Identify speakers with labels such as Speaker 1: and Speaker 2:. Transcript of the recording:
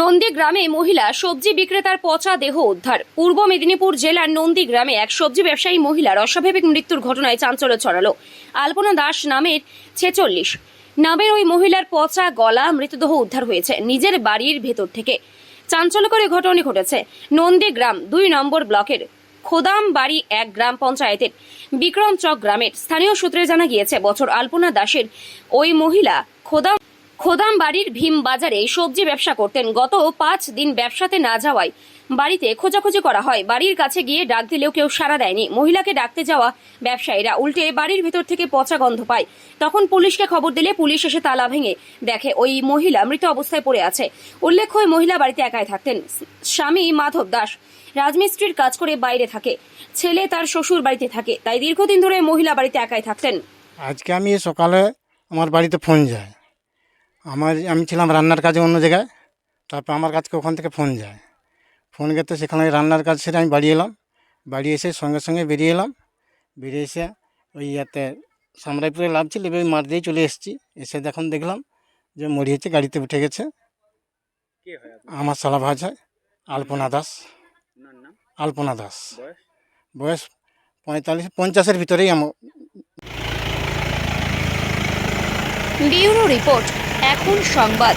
Speaker 1: নন্দী গ্রামে মহিলা সবজি বিক্রেতার পচা দেহ উদ্ধার। পূর্ব মেদিনীপুর জেলার নন্দী গ্রামে এক সবজি ব্যবসায়ী মহিলার অস্বাভাবিক মৃত্যুর ঘটনায় চাঞ্চল্য ছড়ালো। আলপনা দাস নামের ছেচল্লিশ। নামের ওই মহিলার পচা গলা, মৃতদেহ উদ্ধার হয়েছে নিজের বাড়ির ভেতর থেকে। চাঞ্চল্যকর ঘটনা ঘটেছে নন্দী গ্রাম দুই নম্বর ব্লকের খোদাম বাড়ি এক গ্রাম পঞ্চায়েতের বিক্রমচক গ্রামের। স্থানীয় সূত্রে জানা গিয়েছে, বছর আলপনা দাসের ওই মহিলা খোদাম খোদাম বাড়ির ভীম বাজারে সবজি ব্যবসা করতেন। গত পাঁচ দিন ব্যবসাতে না যাওয়ায় বাড়িতে খোঁজাখুঁজি করা হয়। বাড়ির কাছে গিয়ে ডাক দিলেও কেউ সাড়া দেয়নি। মহিলাকে ডাকতে যাওয়া ব্যবসায়ীরা উল্টে বাড়ির ভেতর থেকে পচা গন্ধ পায়। তখন পুলিশকে খবর দিলে পুলিশ এসে তালা ভেঙে দেখে ওই মহিলা মৃত অবস্থায় পড়ে আছে। উল্লেখ্য, ওই মহিলা বাড়িতে একাই থাকতেন। স্বামী মাধব দাস রাজমিস্ত্রির কাজ করে বাইরে থাকে। ছেলে তার শ্বশুর বাড়িতে থাকে। তাই দীর্ঘদিন ধরে মহিলা বাড়িতে একাই থাকতেন।
Speaker 2: আজকে আমি সকালে আমার বাড়িতে ফোন যায়। আমার আমি ছিলাম রান্নার কাজে অন্য জায়গায় তারপর আমার কাছকে ওখান থেকে ফোন যায়। ফোন গেতে সেখানে রান্নার কাজ সেরে আমি বাড়ি এলাম। বাড়ি এসে সঙ্গে সঙ্গে বেরিয়ে এলাম। বেরিয়ে এসে ওই ইয়াতে সামরাইপুরে লাভ ছিল এবার মাঠ দিয়েই চলে এসেছি। এসে দেখুন দেখলাম যে মরিয়েছে গাড়িতে উঠে গেছে।
Speaker 3: হয়
Speaker 2: আমার সালা ভাজ হয় আলপনা দাস। আলপনা দাস।
Speaker 3: বয়স?
Speaker 2: বয়স পঁয়তাল্লিশ পঞ্চাশের ভিতরেই আমার।
Speaker 1: Bureau report. এখন সংবাদ।